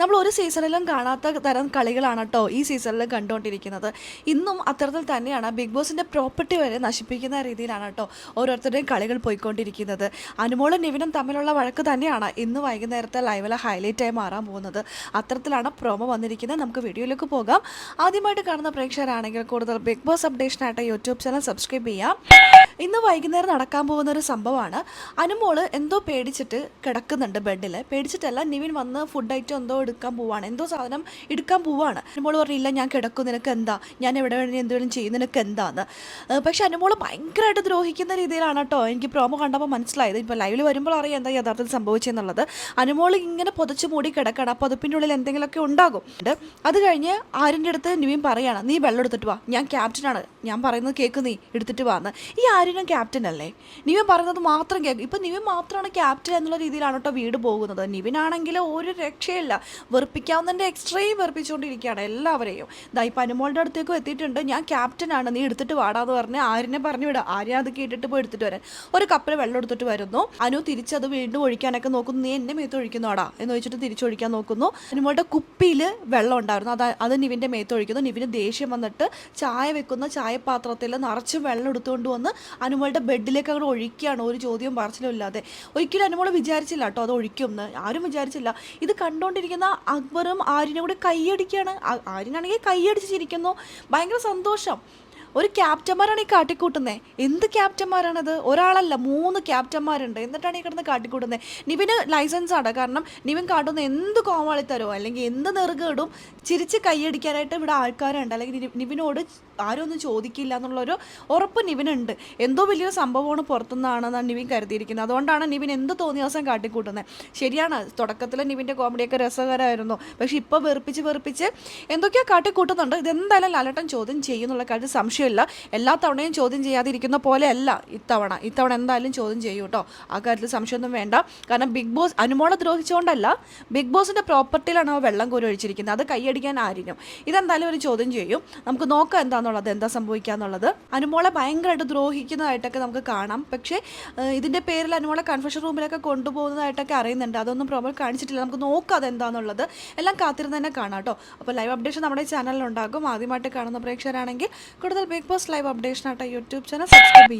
നമ്മൾ ഒരു സീസണിലും കാണാത്ത തരം കളികളാണ് കേട്ടോ ഈ സീസണിൽ കണ്ടുകൊണ്ടിരിക്കുന്നത്. ഇന്നും അത്തരത്തിൽ തന്നെയാണ് ബിഗ് ബോസിന്റെ പ്രോപ്പർട്ടി വരെ നശിപ്പിക്കുന്ന രീതിയിലാണ് കേട്ടോ ഓരോരുത്തരുടെയും കളികൾ പോയിക്കൊണ്ടിരിക്കുന്നത്. അനുമോളും നിവിനും തമ്മിലുള്ള വഴക്ക് തന്നെയാണ് ഇന്ന് വൈകുന്നേരത്തെ ലൈവിലെ ഹൈലൈറ്റായി മാറാൻ പോകുന്നത്. അത്തരത്തിലാണ് പ്രോമോ വന്നിരിക്കുന്നത്. നമുക്ക് വീഡിയോയിലേക്ക് പോകാം. ആദ്യമായിട്ട് കാണുന്ന പ്രേക്ഷകരാണെങ്കിൽ കൂടുതൽ ബിഗ് ബോസ് അപ്ഡേഷനായിട്ട് യൂട്യൂബ് ചാനൽ സബ്സ്ക്രൈബ് ചെയ്യാം. ഇന്ന് വൈകുന്നേരം നടക്കാൻ പോകുന്ന ഒരു സംഭവമാണ്. അനുമോൾ എന്തോ പേടിച്ചിട്ട് കിടക്കുന്നുണ്ട് ബെഡിൽ പേടിച്ചിട്ടല്ല നിവിൻ വന്ന് ഫുഡ് ഐറ്റം എന്തോ എടുക്കാൻ പോവാണ്. എന്തോ സാധനം എടുക്കാൻ പോവാണ്. അനുമോൾ പറഞ്ഞില്ല ഞാൻ കിടക്കും. നിനക്ക് എന്താ? ഞാൻ എവിടെ വേണമെങ്കിൽ എന്തെങ്കിലും ചെയ്യും. നിനക്ക് എന്താന്ന്? പക്ഷെ അനുമോൾ ഭയങ്കരമായിട്ട് ദ്രോഹിക്കുന്ന രീതിയിലാണ് കേട്ടോ. എനിക്ക് പ്രോമോ കണ്ടപ്പോൾ മനസ്സിലായത്. ഇപ്പോൾ ലൈവിൽ വരുമ്പോൾ അറിയാം എന്താ യഥാർത്ഥത്തിൽ സംഭവിച്ചെന്നുള്ളത്. അനുമോൾ ഇങ്ങനെ പുതച്ച് മൂടി കിടക്കണം. അപ്പോൾ അതിപ്പിന്റെ ഉള്ളിൽ എന്തെങ്കിലുമൊക്കെ ഉണ്ടാകും. ഉണ്ട്. അത് കഴിഞ്ഞ് ആരിന്റെ അടുത്ത് നിവിൻ പറയാണ് നീ വെള്ളം എടുത്തിട്ട് വാ. ഞാൻ ക്യാപ്റ്റനാണ്. ഞാൻ പറയുന്നത് കേക്ക് നീ എടുത്തിട്ട് വാന്ന് ഈ ആര്യനും ക്യാപ്റ്റൻ അല്ലേ? നിവിൻ പറയുന്നത് മാത്രം കേൾക്കും. ഇപ്പം നിവിൻ മാത്രമാണ് ക്യാപ്റ്റൻ എന്നുള്ള രീതിയിലാണ് കേട്ടോ വീട് പോകുന്നത്. നിവിനാണെങ്കിൽ ഒരു രക്ഷയില്ല. വെറുപ്പിക്കാവുന്നതിന്റെ എക്സ്ട്രീം വെറുപ്പിച്ചുകൊണ്ടിരിക്കുകയാണ് എല്ലാവരെയും. ദാ ഇപ്പം അനുമോളുടെ അടുത്തേക്കും എത്തിയിട്ടുണ്ട്. ഞാൻ ക്യാപ്റ്റനാണ് നീ എടുത്തിട്ട് വാടാന്ന് പറഞ്ഞ് ആര്യനെ പറഞ്ഞു വിടാം. ആര്യ അത് കേട്ടിട്ട് പോയി എടുത്തിട്ട് വരാൻ. ഒരു കപ്പിൽ വെള്ളം എടുത്തിട്ട് വരുന്നു. അനു തിരിച്ചത് വീണ്ടും ഒഴിക്കാനൊക്കെ നോക്കുന്നു. നീ എന്നെ മേത്ത് ഒഴിക്കുന്നോടാ എന്ന് വെച്ചിട്ട് തിരിച്ചൊഴിക്കാൻ നോക്കുന്നു. അനുമോളുടെ കുപ്പിയിൽ വെള്ളം ഉണ്ടായിരുന്നു. അത് അത് നിവിന്റെ മേത്ത് ഒഴിക്കുന്നു. നിവിന് ദേഷ്യം വന്നിട്ട് ചായ വെക്കുന്ന ചായപാത്രത്തിൽ നിറച്ച് വെള്ളം എടുത്തുകൊണ്ട് വന്ന് അനുമോളുടെ ബെഡിലേക്ക് അങ്ങോട്ട് ഒഴിക്കുകയാണ്. ഒരു ചോദ്യവും പറച്ചിലും ഇല്ലാതെ. ഒരിക്കലും അനുമോൾ വിചാരിച്ചില്ല കേട്ടോ അത് ഒഴിക്കുമെന്ന്. ആരും വിചാരിച്ചില്ല. ഇത് കണ്ടുകൊണ്ടിരിക്കുന്ന അക്ബറും ആര്യനും കൂടി കൈയടിക്കുകയാണ്. ആര്യനാണെങ്കിൽ കൈയടിച്ചിരിക്കുന്നു ഭയങ്കര സന്തോഷം. ഒരു ക്യാപ്റ്റന്മാരാണ് ഈ കാട്ടിക്കൂട്ടുന്നത് എന്ത് ക്യാപ്റ്റന്മാരാണത്? ഒരാളല്ല മൂന്ന് ക്യാപ്റ്റന്മാരുണ്ട്. എന്നിട്ടാണ് ഈ കിടന്ന് കാട്ടിക്കൂട്ടുന്നത് നിവിന് ലൈസൻസ് ആണ്. കാരണം നിവിൻ കാട്ടുന്ന എന്ത് കോമാളി കോമാളിത്തരോ അല്ലെങ്കിൽ എന്ത് നെറുകേടും ചിരിച്ച് കൈയടിക്കാനായിട്ട് ഇവിടെ ആൾക്കാരുണ്ട്. അല്ലെങ്കിൽ നിവിനോട് ആരും ഒന്നും ചോദിക്കില്ല എന്നുള്ളൊരു ഉറപ്പ് നിവിനുണ്ട്. എന്തോ വലിയൊരു സംഭവമാണ് പുറത്തുനിന്നാണെന്നാണ് നിവിൻ കരുതിയിരിക്കുന്നത്. അതുകൊണ്ടാണ് നിവിൻ എന്ത് തോന്നിയ ദിവസം കാട്ടിക്കൂട്ടുന്നത് ശരിയാണ് തുടക്കത്തിൽ നിവിന്റെ കോമഡിയൊക്കെ രസകരമായിരുന്നു. പക്ഷെ ഇപ്പോൾ വെറുപ്പിച്ച് വെറുപ്പിച്ച് എന്തൊക്കെയോ കാട്ടിക്കൂട്ടുന്നുണ്ട്. ഇതെന്തായാലും ലാലട്ടം ചോദ്യം ചെയ്യുന്നുള്ള കാര്യത്തിൽ സംശയമില്ല എല്ലാ തവണയും ചോദ്യം ചെയ്യാതിരിക്കുന്ന പോലെയല്ല ഇത്തവണ. ഇത്തവണ എന്തായാലും ചോദ്യം ചെയ്യൂ കേട്ടോ ആ കാര്യത്തിൽ സംശയമൊന്നും വേണ്ട. കാരണം ബിഗ് ബോസ് അനുമോളെ ദ്രോഹിച്ചുകൊണ്ടല്ല ബിഗ് ബോസിന്റെ പ്രോപ്പർട്ടിയിലാണ് ആ വെള്ളം കോരി ഒഴിച്ചിരിക്കുന്നത്. അത് കൈയടിക്കാൻ ആരിനും. ഇതെന്തായാലും ഒരു ചോദ്യം ചെയ്യും. നമുക്ക് നോക്കാം എന്താണെന്നുള്ളത് എന്താ സംഭവിക്കുക എന്നുള്ളത് അനുമോളെ ഭയങ്കരമായിട്ട് ദ്രോഹിക്കുന്നതായിട്ടൊക്കെ നമുക്ക് കാണാം. പക്ഷേ ഇതിന്റെ പേരിൽ അനുമോളെ കൺഫെഷൻ റൂമിലൊക്കെ കൊണ്ടുപോകുന്നതായിട്ടൊക്കെ അറിയുന്നുണ്ട്. അതൊന്നും പ്രോബ്ലം കാണിച്ചിട്ടില്ല. നമുക്ക് നോക്കാം അതെന്താണെന്നുള്ളത് എല്ലാം കാത്തിരുന്ന് തന്നെ കാണാം കേട്ടോ അപ്പോൾ ലൈവ് അപ്ഡേഷൻ നമ്മുടെ ചാനലിലുണ്ടാകും ആദ്യമായിട്ട് കാണുന്ന പ്രേക്ഷകരാണെങ്കിൽ കൂടുതൽ ബിഗ് ബോസ് ലൈവ് അപ്ഡേഷനായിട്ട് യൂട്യൂബ് ചാനൽ സബ്സ്ക്രൈബ് ചെയ്യും